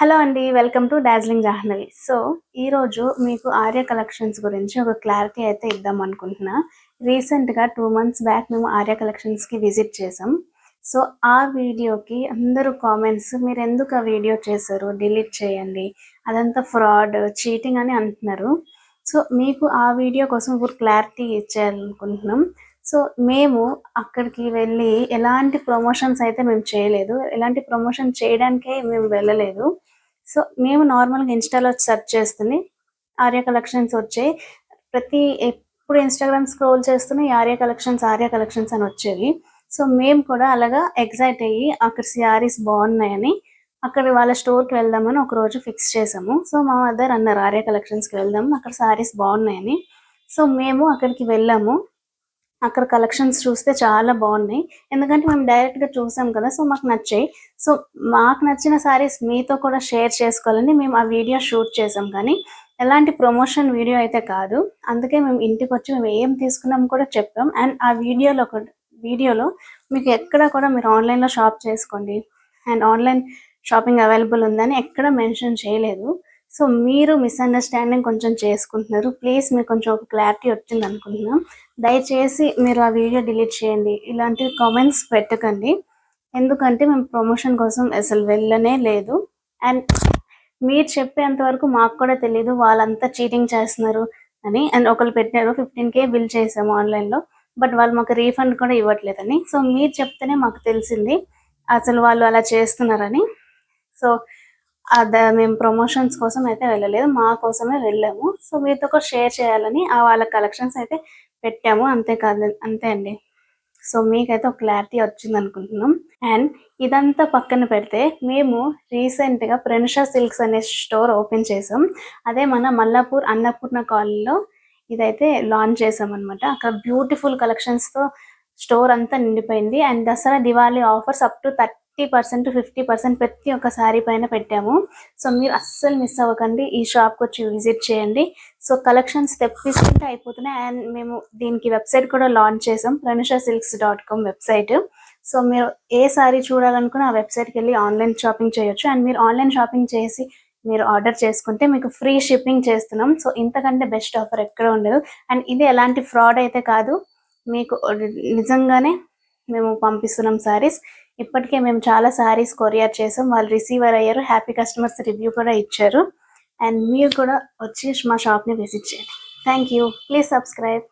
Hello అండి welcome to Darjeeling Jahnavi. So ఈరోజు మీకు ఆర్య కలెక్షన్స్ గురించి ఒక క్లారిటీ అయితే ఇద్దాం అనుకుంటున్నా. రీసెంట్గా టూ మంత్స్ బ్యాక్ మేము ఆర్య కలెక్షన్స్కి విజిట్ చేసాం. సో ఆ వీడియోకి అందరూ కామెంట్స్ మీరు ఎందుకు ఆ వీడియో చేశారు? డిలీట్ చేయండి. అదంతా ఫ్రాడ్ చీటింగ్ అని అంటున్నారు. సో మీకు ఆ వీడియో కోసం ఇప్పుడు క్లారిటీ ఇచ్చేయాలనుకుంటున్నాం. సో మేము అక్కడికి వెళ్ళి ఎలాంటి ప్రమోషన్స్ అయితే మేము చేయలేదు. ఎలాంటి ప్రమోషన్ చేయడానికే మేము వెళ్ళలేదు. సో మేము నార్మల్గా ఇన్స్టాలో సెర్చ్ చేస్తుంది ఆర్య కలెక్షన్స్ వచ్చాయి. ప్రతి ఎప్పుడు ఇన్స్టాగ్రామ్ స్క్రోల్ చేస్తున్నాయి ఆర్య కలెక్షన్స్ ఆర్య కలెక్షన్స్ అని వచ్చేవి. సో మేము కూడా అలాగా ఎగ్జైట్ అయ్యి అక్కడ శారీస్ బాగున్నాయని అక్కడ వాళ్ళ స్టోర్కి వెళ్దామని ఒక రోజు ఫిక్స్ చేసాము. సో మా మదర్ అన్నారు ఆర్య కలెక్షన్స్కి వెళ్దాం అక్కడ శారీస్ బాగున్నాయని. సో మేము అక్కడికి వెళ్ళాము. అక్కడ కలెక్షన్స్ చూస్తే చాలా బాగున్నాయి. ఎందుకంటే మేము డైరెక్ట్గా చూసాం కదా సో మాకు నచ్చాయి. సో మాకు నచ్చిన సారీస్ మీతో కూడా షేర్ చేసుకోవాలని మేము ఆ వీడియో షూట్ చేసాం. కానీ ఎలాంటి ప్రమోషన్ వీడియో అయితే కాదు. అందుకే మేము ఇంటికి వచ్చి మేము ఏం తీసుకున్నాం కూడా చెప్పాం. అండ్ ఆ వీడియోలో ఒక వీడియోలో మీకు ఎక్కడ కూడా మీరు ఆన్లైన్లో షాప్ చేసుకోండి. అండ్ ఆన్లైన్ షాపింగ్ అవైలబుల్ ఉందని ఎక్కడ మెన్షన్ చేయలేదు. సో మీరు మిస్అండర్స్టాండింగ్ కొంచెం చేసుకుంటున్నారు. ప్లీజ్ మీకు కొంచెం ఒక క్లారిటీ వచ్చింది అనుకుంటున్నాం. దయచేసి మీరు ఆ వీడియో డిలీట్ చేయండి. ఇలాంటి కామెంట్స్ పెట్టకండి. ఎందుకంటే మేము ప్రమోషన్ కోసం అసలు వెళ్ళనే లేదు. అండ్ మీరు చెప్పేంత వరకు మాకు కూడా తెలియదు వాళ్ళంతా చీటింగ్ చేస్తున్నారు అని. అండ్ ఒకరు పెట్టారు ఫిఫ్టీన్ కే బిల్ చేసాము ఆన్లైన్లో బట్ వాళ్ళు మాకు రీఫండ్ కూడా ఇవ్వట్లేదని. సో మీరు చెప్తేనే మాకు తెలిసింది. అసలు వాళ్ళు అలా చేస్తున్నారని. సో అదే మేము ప్రమోషన్స్ కోసం అయితే వెళ్ళలేదు మా కోసమే వెళ్ళాము. సో మీతో కూడా షేర్ చేయాలని ఆ వాళ్ళ కలెక్షన్స్ అయితే పెట్టాము. అంతేకాదు అంతే అండి. సో మీకైతే ఒక క్లారిటీ వచ్చింది అనుకుంటున్నాం. అండ్ ఇదంతా పక్కన పెడితే మేము రీసెంట్గా ప్రెన్షా సిల్క్స్ అనే స్టోర్ ఓపెన్ చేసాం. అదే మన మల్లాపూర్ అన్నపూర్ణ కాలనీలో ఇదైతే లాంచ్ చేసాం అనమాట అక్కడ బ్యూటిఫుల్ కలెక్షన్స్తో స్టోర్ అంతా నిండిపోయింది. And Dasara Diwali offers up to thirty fifty percent fifty percent ప్రతి ఒక్క శారీ పైన పెట్టాము. సో మీరు అస్సలు మిస్ అవ్వకండి. ఈ షాప్కి వచ్చి విజిట్ చేయండి. సో కలెక్షన్స్ తెప్పిస్తుంటే అయిపోతున్నాయి. అండ్ మేము దీనికి వెబ్సైట్ కూడా లాంచ్ చేసాం. Pranusha silks dot com website. So మీరు ఏ సారీ చూడాలనుకున్న ఆ వెబ్సైట్కి వెళ్ళి ఆన్లైన్ షాపింగ్ చేయొచ్చు. అండ్ మీరు ఆన్లైన్ షాపింగ్ చేసి మీరు ఆర్డర్ చేసుకుంటే మీకు ఫ్రీ షిప్పింగ్ చేస్తున్నాం. సో ఇంతకంటే బెస్ట్ ఆఫర్ ఎక్కడ ఉండదు. అండ్ ఇది ఎలాంటి ఫ్రాడ్ అయితే కాదు. మీకు నిజంగానే మేము పంపిస్తున్నాం సారీస్ ఇప్పటికే మేము చాలా సారీస్ కొరియర్ చేసాం. వాళ్ళు రిసీవర్ అయ్యారు. హ్యాపీ కస్టమర్స్ రివ్యూ కూడా ఇచ్చారు. అండ్ మీరు కూడా వచ్చి మా షాప్ని విజిట్ చేయండి. Thank you please subscribe